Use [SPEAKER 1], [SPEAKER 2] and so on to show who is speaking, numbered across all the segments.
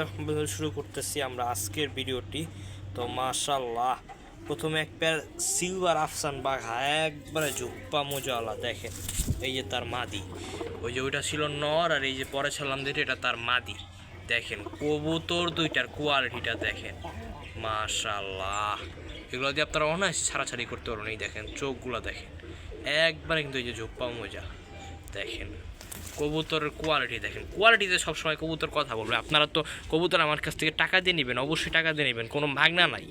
[SPEAKER 1] রহমানির শুরু করতেছি আমরা আজকের ভিডিওটি। তো মাশাল্লাহ প্রথমে এক প্যার সিলভার আফসান বাঘা একবারে জুপ্পা মোজাওয়ালা, দেখেন, এই যে তার মাদি। ওই যে ওইটা ছিল নর আর এই যে পরে ছিলাম যেটা, এটা তার মাদি। দেখেন, কবুতর দুইটার কোয়ালিটিটা দেখেন। মাশাল্লাহ এগুলো দিয়ে আপনারা অনায়াসে ছাড়াছাড়ি করতে পারবেন। এই দেখেন, চোখগুলো দেখেন। একবারে কিন্তু এই যে জুপ্পা মোজা, দেখেন। কবুতরের কোয়ালিটি দেখেন। কোয়ালিটিতে সবসময় কবুতর কথা বলবে। আপনারা তো কবুতর আমার কাছ থেকে টাকা দিয়ে নেবেন, অবশ্যই টাকা দিয়ে নেবেন, কোনো ভাগনা নাই।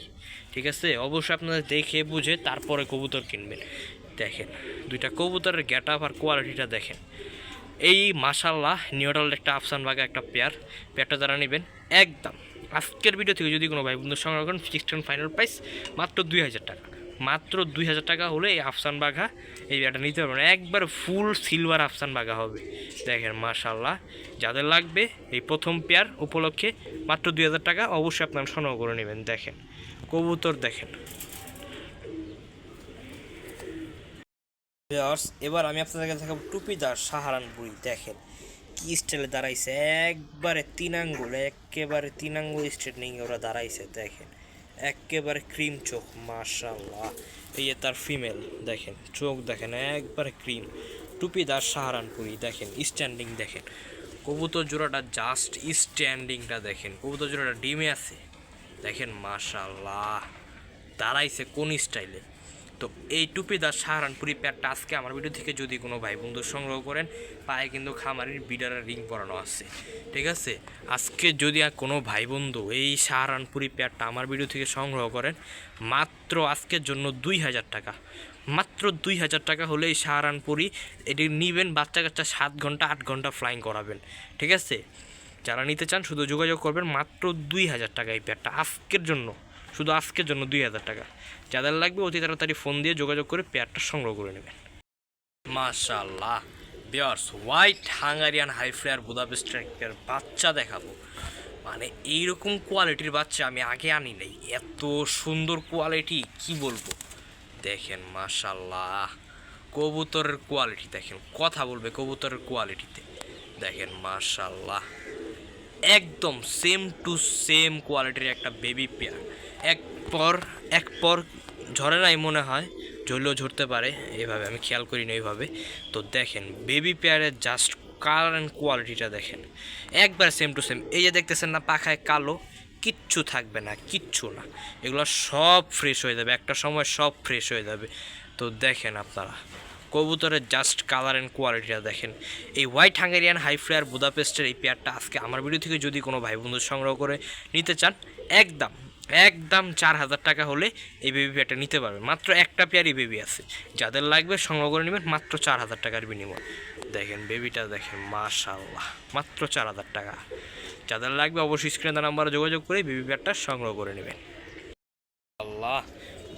[SPEAKER 1] ঠিক আছে? অবশ্যই আপনারা দেখে বুঝে তারপরে কবুতর কিনবেন। দেখেন, দুইটা কবুতরের গ্যাট আপ আর কোয়ালিটিটা দেখেন। এই মাসাল্লাহ নিউট্রাল একটা আফসান বাগা একটা পেয়ার পেয়ারটা যারা নেবেন, একদম। আজকের ভিডিও থেকে যদি কোনো ভাই বন্ধু সংগ্রহ করেন ফিক্সড ফাইনাল প্রাইস মাত্র দুই হাজার টাকা। মাত্র দুই হাজার টাকা হলে এই আফসান বাঘা এই পেয়ারটা নিতে পারবেন। একবার ফুল সিলভার আফসান বাঘা হবে। দেখেন মাশাল্লাহ যাদের লাগবে এই প্রথম পেয়ার উপলক্ষে মাত্র দুই হাজার টাকা অবশ্যই আপনারা সংগ্রহ করে নেবেন। দেখেন, কবুতর দেখেন। এবার আমি আপনাদেরকে দেখাবো টুপিদার সাহারানপুরি দেখেন, কি স্টাইলে দাঁড়াইছে। একবারে তিন আঙ্গুল, একেবারে তিন আঙ্গুল স্ট্রেটনিং ওরা দাঁড়াইছে। দেখেন একেবারে ক্রিম চোখ মাশাল্লাহ এই তার ফিমেল দেখেন, চোখ দেখেন, একবারে ক্রিম টুপিদার সাহারানপুরি, দেখেন স্ট্যান্ডিং দেখেন। কবুতর জোড়াটা জাস্ট স্ট্যান্ডিংটা দেখেন। কবুতর জোড়াটা ডিমে আছে। দেখেন মাশাল্লাহ দাঁড়াইছে কোন স্টাইলে তো এই টুপিদার সাহারানপুরি প্যাডটা আজকে আমার ভিডিও থেকে যদি কোনো ভাই বন্ধু সংগ্রহ করেন, পায়ে কিন্তু খামারির বিডারের রিং পরানো আছে। ঠিক আছে? আজকে যদি আর কোনো ভাই বন্ধু এই সাহারানপুরি প্যাডটা আমার ভিডিও থেকে সংগ্রহ করেন, মাত্র আজকের জন্য দুই হাজার টাকা। মাত্র দুই হাজার টাকা হলে এই সাহারানপুরি এটি নিবেন বাচ্চা কাচ্চা সাত ঘণ্টা, আট ঘণ্টা ফ্লাইং করাবেন। ঠিক আছে? যারা নিতে চান শুধু যোগাযোগ করবেন, মাত্র দুই হাজার টাকা এই প্যাডটা আজকের জন্য। শুধু আজকের জন্য দুই হাজার টাকা। যাদের লাগবে অতি তাড়াতাড়ি ফোন দিয়ে যোগাযোগ করে পেয়ারটা সংগ্রহ করে নেবেন। মাশাল্লাহ viewers white Hungarian high flyer বুদাপেস্টের pair বাচ্চা দেখাবো। মানে এইরকম কোয়ালিটির বাচ্চা আমি আগে আনি নাই। এত সুন্দর কোয়ালিটি কি বলব? দেখেন মাশাল্লাহ কবুতরের কোয়ালিটি দেখেন। কথা বলবে কবুতরের কোয়ালিটিতে দেখেন মাশাল্লাহ একদম সেম টু সেম কোয়ালিটির একটা বেবি পেয়ার এক পর এক পর ঝরে মনে হয়, ঝরলেও ঝরতে পারে, এভাবে আমি খেয়াল করি না এইভাবে তো দেখেন বেবি পেয়ারের জাস্ট কালার অ্যান্ড কোয়ালিটিটা দেখেন। একবার সেম টু সেম এই যে দেখতেছেন না, পাখায় কালো, কিচ্ছু থাকবে না, কিচ্ছু না। এগুলো সব ফ্রেশ হয়ে যাবে। একটা সময় সব ফ্রেশ হয়ে যাবে। তো দেখেন আপনারা। কবুতরের জাস্ট কালার অ্যান্ড কোয়ালিটিটা দেখেন। এই হোয়াইট হাঙ্গেরিয়ান হাই ফ্লেয়ার বুদাপেস্টের এই পেয়ারটা আজকে আমার ভিডিও থেকে যদি কোনো ভাই বন্ধু সংগ্রহ করে নিতে চান, একদম একদম চার হাজার টাকা হলে এই বেবি পেয়ারটা নিতে পারবেন। মাত্র একটা পেয়ারই বেবি আছে। যাদের লাগবে সংগ্রহ করে নেবেন মাত্র চার হাজার টাকার বিনিময়। দেখেন বেবিটা দেখেন মাশাল্লাহ মাত্র চার হাজার টাকা। যাদের লাগবে অবশ্যই স্ক্রিনে নাম্বারে যোগাযোগ করে বেবি পেয়ারটা সংগ্রহ করে নেবেন। আল্লাহ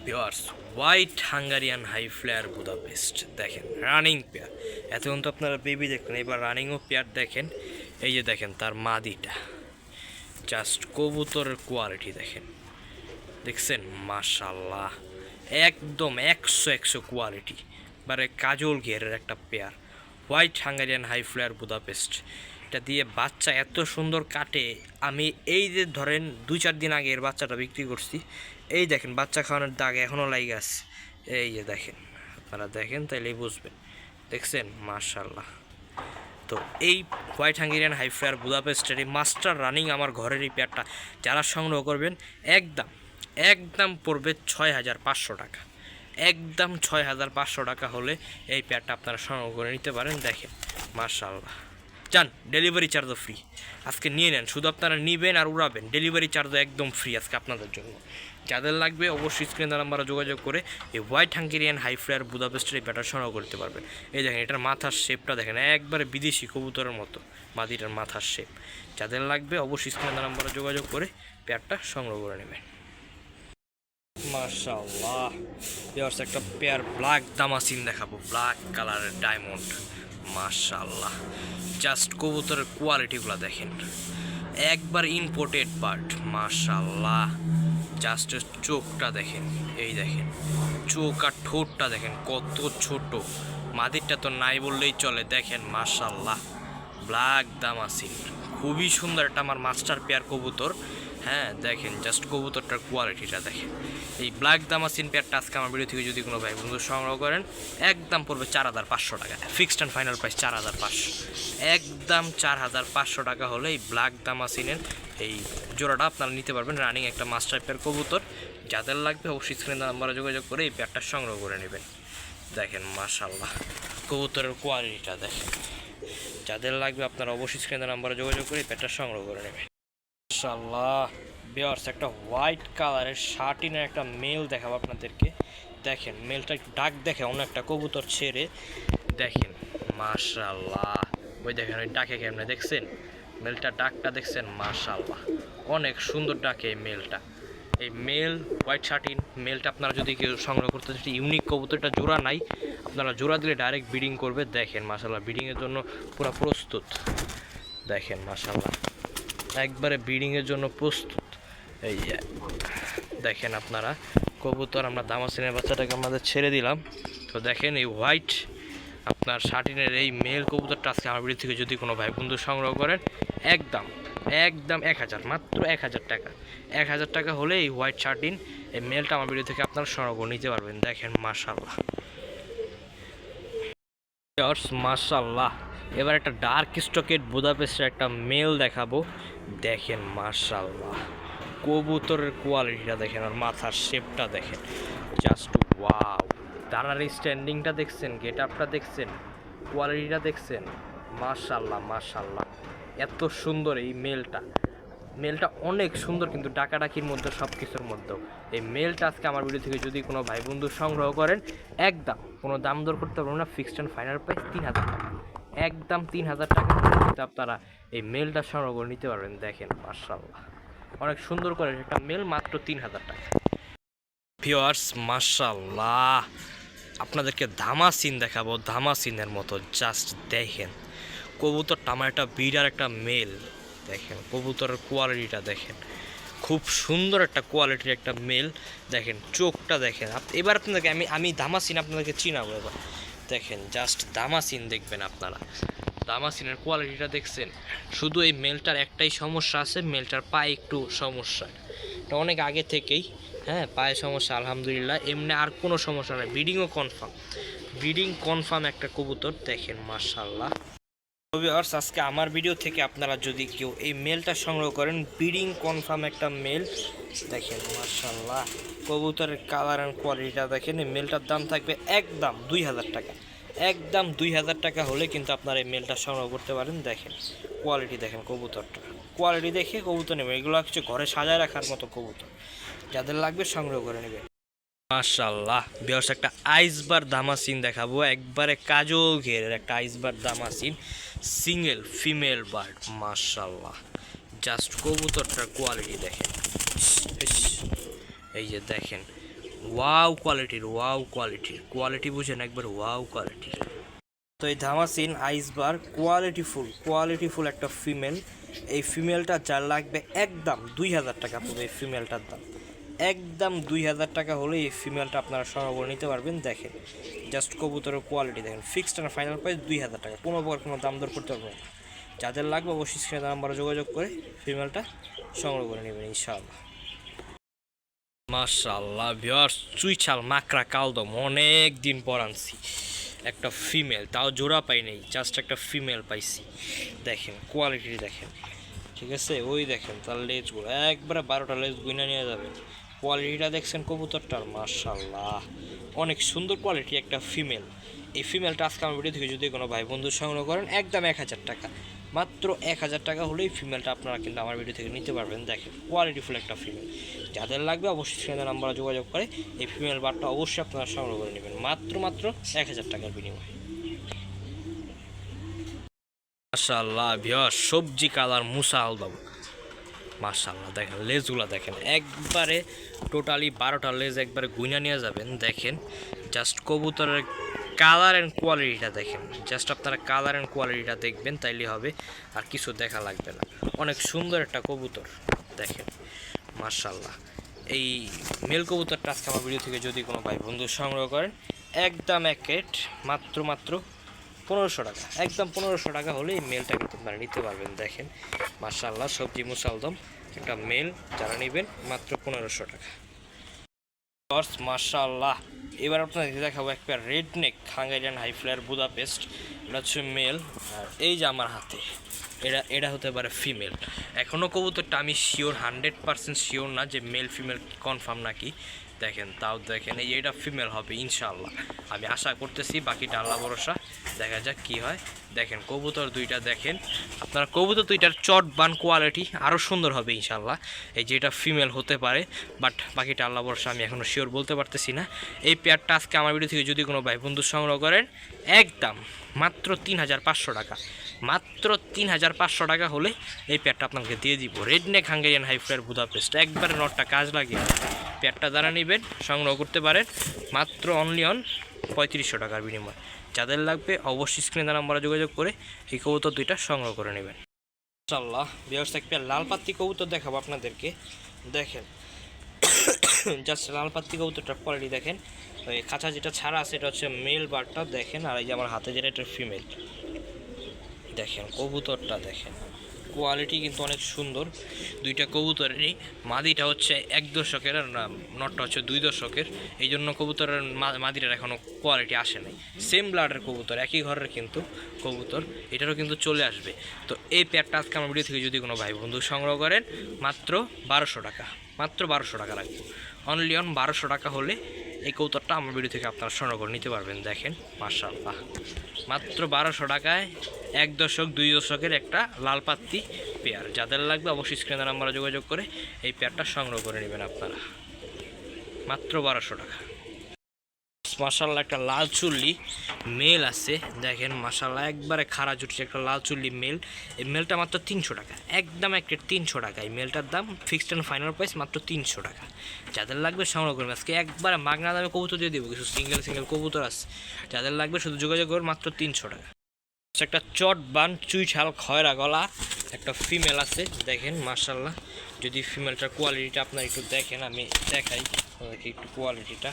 [SPEAKER 1] viewers white Hungarian high flyer Budapest দেখেন রানিং পেয়ার এতক্ষণ তো আপনারা বেবি দেখবেন এবার রানিংও পেয়ার দেখেন। এই যে দেখেন, তার মাদিটা। জাস্ট কবুতরের কোয়ালিটি দেখেন। দেখছেন? মাশাল্লাহ একদম একশো একশো কোয়ালিটি বারে কাজল গিয়ারের একটা pair white Hungarian high flyer Budapest এটা দিয়ে বাচ্চা এত সুন্দর কাটে। আমি এই যে ধরেন দুই চার দিন আগে এর বাচ্চাটা বিক্রি করছি এই দেখেন, বাচ্চা খাওয়ানোর দাগ এখনও লাগে আছে। এই যে দেখেন, আপনারা দেখেন, তাইলেই বুঝবেন। দেখছেন? মার্শাল্লাহ তো এই হোয়াইট হাঙ্গেরিয়ান হাই ফ্লেয়ার বুদাপেস্টের এই মাস্টার রানিং আমার ঘরের এই পেয়ারটা যারা সংগ্রহ করবেন, একদম একদম পড়বে ছয় হাজার পাঁচশো টাকা। একদম ছয় হাজার পাঁচশো টাকা হলে এই পেয়ারটা আপনারা সংগ্রহ করে নিতে পারেন, দেখেন। মার্শাল্লাহ যান, ডেলিভারি চার্জও ফ্রি। আজকে নিয়ে নেন, শুধু আপনারা নেবেন আর উড়াবেন। ডেলিভারি চার্জও একদম ফ্রি আজকে আপনাদের জন্য। যাদের লাগবে অবশ্যই স্ক্রিন নাম্বারে যোগাযোগ করে এই হোয়াইট হাঙ্গেরিয়ান হাই ফ্লেয়ার বুদাপেস্টের এই ব্যাটার সংগ্রহ করতে পারবেন এই দেখেন, এটার মাথার শেপটা দেখেন, একবারে বিদেশি কবুতরের মতো। মাদিটার মাথার শেপ যাদের লাগবে অবশ্যই স্ক্রিন নাম্বারে যোগাযোগ করে পেয়ারটা সংগ্রহ করে নেবেন মাশাআল্লাহ। ইয়ার্স একটা পেয়ার ব্ল্যাক দামাসিন দেখাবো। ব্ল্যাক কালারের ডায়মন্ড মাশাআল্লাহ। জাস্ট কবুতরের কোয়ালিটিগুলো দেখেন। একবার ইম্পোর্টেড বার্ড মাশাআল্লাহ। জাস্ট চোখটা দেখেন, এই দেখেন, চোখ আর ঠোঁটটা দেখেন, কত ছোট। মাদিরটা তো নাই বললেই চলে, দেখেন, মাশাআল্লাহ, ব্ল্যাক দামাসিন খুবই সুন্দর একটা আমার মাস্টার পেয়ার কবুতর। হ্যাঁ দেখেন জাস্ট কবুতরটার কোয়ালিটিটা দেখেন। এই ব্ল্যাক দামাসিন পেয়ারটা আজকে আমার ভিডিও থেকে যদি কোনো ভাই বন্ধু সংগ্রহ করেন, একদম পড়বে চার হাজার পাঁচশো টাকা। ফিক্সড অ্যান্ড ফাইনাল প্রাইস চার হাজার পাঁচশো। একদম চার হাজার পাঁচশো টাকা হলে এই ব্ল্যাক দামাসিনের এই জোড়াটা আপনারা নিতে পারবেন রানিং একটা মাস্টার পেয়ার কবুতর। যাদের লাগবে অবশ্যই স্ক্রিনে নাম্বারে যোগাযোগ করে এই পেয়ারটা সংগ্রহ করে নেবেন। দেখেন মাশাল্লাহ কবুতরের কোয়ালিটিটা দেখেন। যাদের লাগবে আপনারা অবশ্যই স্ক্রিনে নাম্বারে যোগাযোগ করে এই পেয়ারটা সংগ্রহ করে নেবেন। মাশাল্লাহ বিয়ার্স একটা হোয়াইট কালারের শার্টিনের একটা মেল দেখাবো আপনাদেরকে। দেখেন মেলটা ডাক দেখে, অন্য একটা কবুতর ছেড়ে। দেখেন মাশাল্লাহ ওই দেখেন, ওই ডাকে কেমনে দেখছেন? মেলটা ডাকটা দেখছেন মাশাল্লাহ অনেক সুন্দর ডাকে এই মেলটা। এই মেল, হোয়াইট শার্টিন মেলটা আপনারা যদি কেউ সংগ্রহ করতে চান ইউনিক কবুতরটা জোড়া নাই। আপনারা জোড়া দিলে ডাইরেক্ট ব্রিডিং করবে, দেখেন মাশাল্লাহ ব্রিডিংয়ের জন্য পুরো প্রস্তুত। দেখেন মাশাল্লাহ একবারে ব্রিডিংয়ের জন্য প্রস্তুত। এই দেখেন আপনারা, কবুতর আমরা দামাসিনের বাচ্চাটাকে আমাদের ছেড়ে দিলাম। তো দেখেন এই হোয়াইট আপনার শার্টিনের এই মেল কবুতরটা আজকে আমার ভিডিও থেকে যদি কোনো ভাই বন্ধু সংগ্রহ করেন, একদম একদম এক হাজার, মাত্র এক হাজার টাকা। এক হাজার টাকা হলে এই হোয়াইট শার্টিন, এই মেলটা আমার ভিডিও থেকে আপনারা সংগ্রহ নিতে পারবেন। দেখেন মাশাল্লাহ মাশাল্লাহ এবার একটা ডার্ক স্টকেট বুদাপেস্টের একটা মেল দেখাবো। দেখেন মাশাল্লাহ কবুতরের কোয়ালিটিটা দেখেন আর মাথার শেপটা দেখেন। জাস্ট ওয়াও দাঁড়ার স্ট্যান্ডিংটা দেখছেন গেট আপটা দেখছেন কোয়ালিটিটা দেখছেন। মাশাল্লাহ মাশাল্লাহ। এত সুন্দর এই মেলটা মেলটা অনেক সুন্দর, কিন্তু ডাকাডাকির মধ্যে সব কিছুর মধ্যেও এই মেলটা আজকে আমার ভিডিও থেকে যদি কোনো ভাই বন্ধু সংগ্রহ করেন, একদম কোনো দাম দর করতে পারব না ফিক্সড অ্যান্ড ফাইনাল প্রাইস তিন হাজার টাকা। একদম তিন হাজার টাকা কিন্তু আপনারা এই মেলটা সংগ্রহ করে নিতে পারবেন, দেখেন মার্শাল্লাহ অনেক সুন্দর করে একটা মেল মাত্র তিন হাজার টাকা। ভিওয়ার্স মার্শাল্লাহ আপনাদেরকে ধামাসিন দেখাবো। ধামাসিনের মতো জাস্ট দেখেন। কবুতরটা আমার একটা বিড়ার একটা মেল দেখেন। কবুতরের কোয়ালিটিটা দেখেন। খুব সুন্দর একটা কোয়ালিটির একটা মেল দেখেন। চোখটা দেখেন। এবার আপনাদেরকে আমি আমি দামাসিন আপনাদেরকে চিনাবো এবার। দেখেন জাস্ট দামাসিন দেখবেন আপনারা। দামাসিনের কোয়ালিটিটা দেখছেন। শুধু এই মেলটার একটাই সমস্যা আছে মেলটার পায়ে একটু সমস্যা। এটা অনেক আগে থেকেই হ্যাঁ পায়ে সমস্যা, আলহামদুলিল্লাহ। এমনি আর কোনো সমস্যা নেই। ব্রিডিংও কনফার্ম ব্রিডিং কনফার্ম একটা কবুতর, দেখেন মার্শাল্লাহ ভিউয়ার্স আজকে আমার ভিডিও থেকে আপনারা যদি কেউ এই মেলটা সংগ্রহ করেন ব্রিডিং কনফার্ম একটা মেল দেখেন মার্শাল্লাহ কবুতরের কালার অ্যান্ড কোয়ালিটিটা দেখেন, এই মেলটার দাম থাকবে একদম দুই হাজার টাকা। একদম দুই হাজার টাকা হলে কিন্তু আপনারা এই মেলটা সংগ্রহ করতে পারেন। দেখেন কোয়ালিটি দেখেন কবুতরটা কোয়ালিটি দেখে কবুতর নেবে। এগুলো হচ্ছে ঘরে সাজায় রাখার মতো কবুতর। যাদের লাগবে সংগ্রহ করে নেবে। মাশাল্লাহ বিয়ার্স, একটা আইসবার দামাসিন দেখাবো। একবারে কাজল ঘেরের একটা ice bar damascene. Single female bird মাশাল্লাহ জাস্ট কবুতরটার কোয়ালিটি দেখেন। এই যে দেখেন। ওয়াও কোয়ালিটির ওয়াও কোয়ালিটির কোয়ালিটি বুঝেন একবার ওয়াও কোয়ালিটির তো এই ধামাসিন আইসবার কোয়ালিটিফুল কোয়ালিটিফুল একটা ফিমেল এই ফিমেলটা যার লাগবে একদম দুই হাজার টাকা পড়বে এই ফিমেলটার দাম। একদম দুই হাজার টাকা হলে এই ফিমেলটা আপনারা সংগ্রহ করে নিতে পারবেন, দেখেন। জাস্ট কবুতরের কোয়ালিটি দেখেন। ফিক্সড আর ফাইনাল প্রাইস দুই হাজার টাকা। কোনো প্রকার কোনো দাম দর করতে পারবেন যাদের লাগবে অবশ্যই স্ক্রিনে নাম্বারে যোগাযোগ করে ফিমেলটা সংগ্রহ করে নেবেন, ইনশাআল্লাহ। মাশাল্লাহ ভিওয়ার্স চুইছাল, মাকড়া, কালদম অনেক দিন পর আনছি। একটা ফিমেল তাও জোড়া পাই নাই জাস্ট একটা ফিমেল পাইছি। দেখেন কোয়ালিটি দেখেন। ঠিক আছে? ওই দেখেন, তার লেজগুলো একবারে বারোটা লেজ গুইনা নিয়ে যাবেন। কোয়ালিটিটা দেখছেন কবুতরটার মার্শাল্লাহ অনেক সুন্দর কোয়ালিটি একটা ফিমেল এই ফিমেলটা আজকে আমার ভিডিও থেকে যদি কোনো ভাই বন্ধু সংগ্রহ করেন, একদম এক হাজার টাকা। মাত্র এক হাজার টাকা হলেই ফিমেলটা আপনারা কিন্তু আমার ভিডিও থেকে নিতে পারবেন। দেখেন কোয়ালিটিফুল একটা ফিমেল যাদের লাগবে অবশ্যই সেখানে নাম্বারে যোগাযোগ করে এই ফিমেল বারটা অবশ্যই আপনারা সংগ্রহ করে নেবেন। মাত্র মাত্র এক হাজার টাকার বিনিময়ে। মাশাল্লাহ ভিওর সবজি কালার মুসা আলবাম মাশাল্লাহ দেখেন, লেজগুলো দেখেন, একবারে টোটালি বারোটা লেজ একবারে গুইনা নিয়ে যাবেন। দেখেন জাস্ট কবুতরের কালার অ্যান্ড কোয়ালিটিটা দেখেন। জাস্ট আপনারা কালার অ্যান্ড কোয়ালিটিটা দেখবেন, তাইলে হবে, আর কিছু দেখা লাগবে না। অনেক সুন্দর একটা কবুতর, দেখেন মার্শাল্লাহ এই মেল কবুতরটা আজকে আমার ভিডিও থেকে যদি কোনো ভাই বন্ধু সংগ্রহ করেন, একদম এক রেট মাত্র মাত্র পনেরোশো টাকা। একদম পনেরোশো টাকা হলে এই মেলটা কিন্তু আপনারা নিতে পারবেন, দেখেন মার্শাল্লাহ সবজি মুসালদম, একটা মেল যারা নেবেন, মাত্র পনেরোশো টাকা। টর্চ মার্শাল্লাহ এবার আপনাদের দেখাবো একটা red neck Hungarian high flyer Budapest এটা হচ্ছে মেল আর এই যে আমার হাতে। এটা এটা হতে পারে ফিমেল এখনও কবুতরটা আমি শিওর হান্ড্রেড পার্সেন্ট শিওর না যে মেল ফিমেল কনফার্ম নাকি। দেখেন, তাও দেখেন, এই এটা ফিমেল হবে, ইনশাআল্লাহ। আমি আশা করতেছি, বাকিটা আল্লাহ ভরসা। দেখা যাক কি হয়। দেখেন, কবুতর দুইটা দেখেন। আপনারা কবুতর দুইটার চট বান কোয়ালিটি আরও সুন্দর হবে ইনশাল্লাহ এই যে এটা ফিমেল হতে পারে বাট বাকিটা আল্লাহ ভরসা, আমি এখনও শিওর বলতে পারতেছি না। এই পেয়ারটা আজকে আমার ভিডিও থেকে যদি কোনো ভাই বন্ধু সংগ্রহ করেন, একদম মাত্র তিন হাজার পাঁচশো টাকা। মাত্র তিন হাজার পাঁচশো টাকা হলে এই পেয়ারটা আপনাকে দিয়ে দিব। Red neck Hungarian high flyer Budapest একবারে নটটা কাজ লাগিয়ে পেয়ারটা দ্বারা নেবেন, সংগ্রহ করতে পারেন। মাত্র অনলি অন পঁয়ত্রিশশো টাকার বিনিময়। যাদের লাগবে অবশ্যই স্ক্রিনে নাম্বারে যোগাযোগ করে এই কবুতর দুইটা সংগ্রহ করে নেবেন। ইনশাল্লাহ ব্যবস্থা একটা লাল পাত্তি কবুতর দেখাবো আপনাদেরকে। দেখেন জাস্ট লাল পাত্তি কবুতরটার কোয়ালিটি দেখেন। ওই খাঁচা যেটা ছাড়া আছে, এটা হচ্ছে মেল বারটা, দেখেন। আর এই যে আমার হাতে যেটা, এটা ফিমেল দেখেন, কবুতরটা দেখেন। কোয়ালিটি কিন্তু অনেক সুন্দর। দুইটা কবুতরেরই। মাদিটা হচ্ছে এক দশকের আর নটটা হচ্ছে দুই দশকের। এই জন্য কবুতরের মাদিটার এখনও কোয়ালিটি আসে নাই। সেম ব্লাডের কবুতর, একই ঘরের কিন্তু কবুতর। এটারও কিন্তু চলে আসবে। তো এই পেয়ারটা আজকে আমার ভিডিও থেকে যদি কোনো ভাই বন্ধু সংগ্রহ করেন, মাত্র বারোশো টাকা। মাত্র বারোশো টাকা লাগবে। অনলি অন বারোশো টাকা হলে এই কৌতরটা আমার ভিডিও থেকে আপনারা সংগ্রহ করে নিতে পারবেন, দেখেন মার্শাল্লাহ মাত্র বারোশো টাকায় এক দশক, দুই দশকের একটা লাল পাত্তি পেয়ার। যাদের লাগবে অবশ্যই স্ক্রিনের নাম্বারে যোগাযোগ করে এই পেয়ারটা সংগ্রহ করে নেবেন আপনারা। মাত্র বারোশো টাকা। মাসাল্লাহ একটা লাল চুল্লি মেল আছে। দেখেন মাসাল্লাহ একবারে খাড়া জুটছে একটা লাল চুল্লি মেল। এই মেলটা মাত্র তিনশো টাকা, একদম একটা তিনশো টাকা। এই মেলটার দাম ফিক্সড অ্যান্ড ফাইনাল প্রাইস মাত্র তিনশো টাকা। যাদের লাগবে সংগ্রহ করবেন। আজকে একবারে মাগনা দামে কবুতর দিয়ে দেবো, কিছু সিঙ্গেল সিঙ্গেল কবুতর আছে। যাদের লাগবে শুধু যোগাযোগ করবেন মাত্র তিনশো টাকা। হচ্ছে একটা চট বান, চুই ছাল খয়রা গলা, একটা ফিমেল আছে। দেখেন মার্শাল্লাহ যদি ফিমেলটার কোয়ালিটিটা আপনার একটু দেখেন, আমি দেখাই একটু কোয়ালিটিটা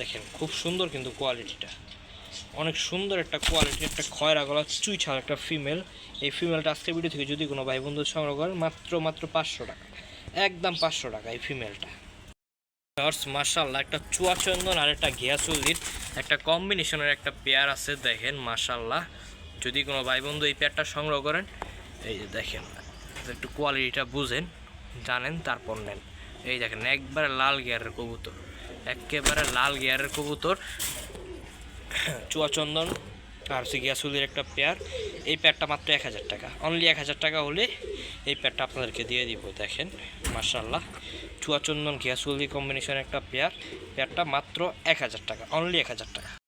[SPEAKER 1] দেখেন, খুব সুন্দর কিন্তু কোয়ালিটিটা অনেক সুন্দর একটা কোয়ালিটি একটা খয়রা গলা, চুই ছাল একটা ফিমেল এই ফিমেলটা আজকে ভিডিও থেকে যদি কোনো ভাই বন্ধু সংগ্রহ করেন মাত্র মাত্র পাঁচশো টাকা। একদম পাঁচশো টাকা এই ফিমেলটা জর্জ মার্শাল্লাহ একটা চুয়াচন্দন আর একটা ঘিয়াচুল্লির একটা কম্বিনেশনের একটা পেয়ার আছে দেখেন মার্শাল্লাহ যদি কোনো ভাই বন্ধু এই পেয়ারটা সংগ্রহ করেন, এই যে দেখেন, একটু কোয়ালিটিটা বুঝেন, জানেন, তারপর নেন। এই দেখেন, একবারে লাল গিয়ারের কবুতর। একেবারে লাল গিয়ারের কবুতর। চুয়াচন্দন আর হচ্ছে গিয়াসুলির একটা পেয়ার এই পেয়ারটা মাত্র এক হাজার টাকা। অনলি এক হাজার টাকা হলে এই পেয়ারটা আপনাদেরকে দিয়ে দিব, দেখেন। মার্শাল্লাহ চুয়াচন্দন গিয়াসুলি কম্বিনেশন একটা পেয়ার পেয়ারটা মাত্র এক হাজার টাকা। অনলি এক হাজার টাকা।